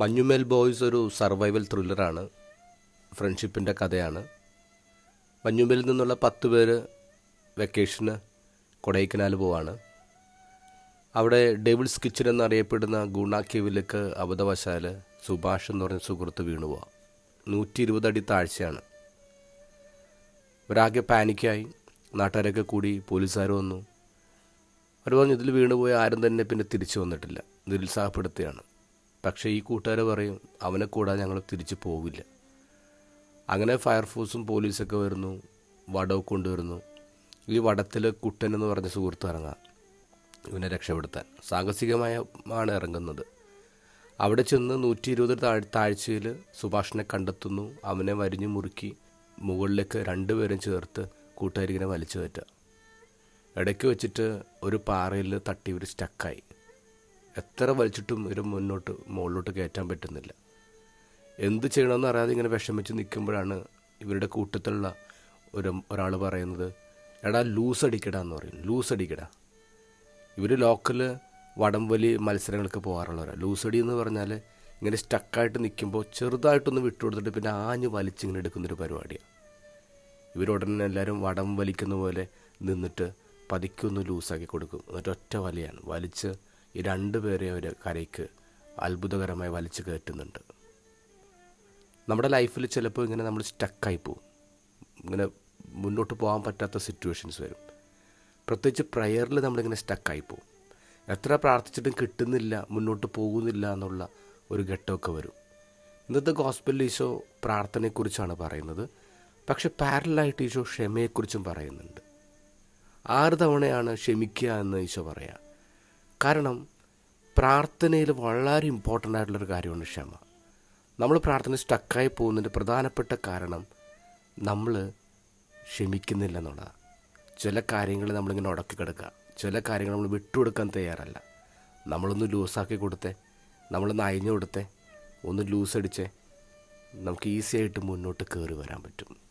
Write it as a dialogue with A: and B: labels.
A: Manjummel boys ഒരു survival ത്രില്ലറാണ്. ഫ്രണ്ട്ഷിപ്പിന്റെ കഥയാണ്. മഞ്ഞുമേലിൽ നിന്നുള്ള പത്ത് പേര് വെക്കേഷന് കൊടൈക്കനാൽ പോവാണ്. അവിടെ ഡെവിൾസ് കിച്ചൺ എന്നറിയപ്പെടുന്ന ഗുണാക്കിയവിലേക്ക് അബദ്ധവശാൽ സുഭാഷ് എന്ന് പറഞ്ഞ സുഹൃത്ത് വീണു പോവാം. നൂറ്റി ഇരുപത് അടി താഴ്ചയാണ്. ഇവരാകെ പാനിക്കായി. നാട്ടുകാരൊക്കെ കൂടി പോലീസുകാർ വന്നു. അവർ പറഞ്ഞു ഇതിൽ വീണുപോയ ആരും തന്നെ പിന്നെ തിരിച്ചു വന്നിട്ടില്ല. നിരുത്സാഹപ്പെടുത്തുകയാണ്. പക്ഷേ ഈ കൂട്ടുകാർ പറയും അവനെ കൂടാതെ ഞങ്ങൾ തിരിച്ചു പോവില്ല. അങ്ങനെ ഫയർഫോഴ്സും പോലീസൊക്കെ വരുന്നു വടവും കൊണ്ടുവരുന്നു. ഈ വടത്തിൽ കുട്ടൻ എന്ന് പറഞ്ഞ സുഹൃത്ത് ഇറങ്ങാം ഇവനെ രക്ഷപ്പെടുത്താൻ. സാഹസികമായ ആണ് ഇറങ്ങുന്നത്. അവിടെ ചെന്ന് നൂറ്റി ഇരുപത് താഴ് താഴ്ചയിൽ സുഭാഷിനെ കണ്ടെത്തുന്നു. അവനെ വരിഞ്ഞു മുറുക്കി മുകളിലേക്ക് രണ്ടുപേരും ചേർത്ത് കൂട്ടുകാരിങ്ങനെ വലിച്ചു കയറ്റുക. ഇടയ്ക്ക് വെച്ചിട്ട് ഒരു പാറയിൽ തട്ടി ഇവർ സ്റ്റക്കായി എത്ര വലിച്ചിട്ടും ഇവർ മുന്നോട്ട് മുകളിലോട്ട് കയറ്റാൻ പറ്റുന്നില്ല. എന്ത് ചെയ്യണമെന്ന് അറിയാതെ ഇങ്ങനെ വിഷമിച്ച് നിൽക്കുമ്പോഴാണ് ഇവരുടെ കൂട്ടത്തിലുള്ള ഒരു ഒരാൾ പറയുന്നത് എടാ ലൂസ് അടിക്കടാ എന്ന് പറയും. ലൂസ് അടിക്കടാ. ഇവർ ലോക്കൽ വടംവലി മത്സരങ്ങൾക്ക് പോകാറുള്ളവരാണ് ലൂസടി എന്ന് പറഞ്ഞാൽ ഇങ്ങനെ സ്റ്റക്കായിട്ട് നിൽക്കുമ്പോൾ ചെറുതായിട്ടൊന്ന് വിട്ടുകൊടുത്തിട്ട് പിന്നെ ആഞ്ഞ് വലിച്ചിങ്ങനെ എടുക്കുന്നൊരു പരിപാടിയാണ് ഇവരുടനെ എല്ലാവരും വടം വലിക്കുന്ന പോലെ നിന്നിട്ട് പതിക്കൊന്ന് ലൂസാക്കി കൊടുക്കും. എന്നിട്ട് ഒറ്റ വലയാണ്. വലിച്ച് ഈ രണ്ടു പേരെ അവർ കരയ്ക്ക് അത്ഭുതകരമായി വലിച്ചു കയറ്റുന്നുണ്ട്. നമ്മുടെ ലൈഫിൽ ചിലപ്പോൾ ഇങ്ങനെ നമ്മൾ സ്റ്റക്കായി പോവും ഇങ്ങനെ മുന്നോട്ട് പോകാൻ പറ്റാത്ത സിറ്റുവേഷൻസ് വരും. പ്രത്യേകിച്ച് പ്രയറിൽ നമ്മളിങ്ങനെ സ്റ്റക്കായി പോവും എത്ര പ്രാർത്ഥിച്ചിട്ടും കിട്ടുന്നില്ല മുന്നോട്ട് പോകുന്നില്ല എന്നുള്ള ഒരു ഘട്ടമൊക്കെ വരും. ഇന്നത്തെ ഗോസ്പലിൽ ഈശോ പ്രാർത്ഥനയെക്കുറിച്ചാണ് പറയുന്നത്. പക്ഷെ പാരലായിട്ട് ഈശോ ക്ഷമയെക്കുറിച്ചും പറയുന്നുണ്ട്. ആറ് തവണയാണ് ക്ഷമിക്കുക എന്ന് ഈശോ പറയാം. കാരണം പ്രാർത്ഥനയിൽ വളരെ ഇമ്പോർട്ടന്റ് ആയിട്ടുള്ളൊരു കാര്യമാണ് ക്ഷമ. നമ്മൾ പ്രാർത്ഥന സ്റ്റക്കായി പോകുന്നതിന്റെ പ്രധാനപ്പെട്ട കാരണം നമ്മൾ ക്ഷമിക്കുന്നില്ല എന്നുള്ളതാണ് ചില കാര്യങ്ങൾ നമ്മളിങ്ങനെ ഉടക്കി കിടക്കുക. ചില കാര്യങ്ങൾ നമ്മൾ വിട്ടുകൊടുക്കാൻ തയ്യാറല്ല. നമ്മളൊന്ന് ലൂസാക്കി കൊടുത്തേ. നമ്മളൊന്ന് അയഞ്ഞു കൊടുത്തേ. ഒന്ന് ലൂസ് അടിച്ചേ. നമുക്ക് ഈസി ആയിട്ട് മുന്നോട്ട് കയറി വരാൻ പറ്റും.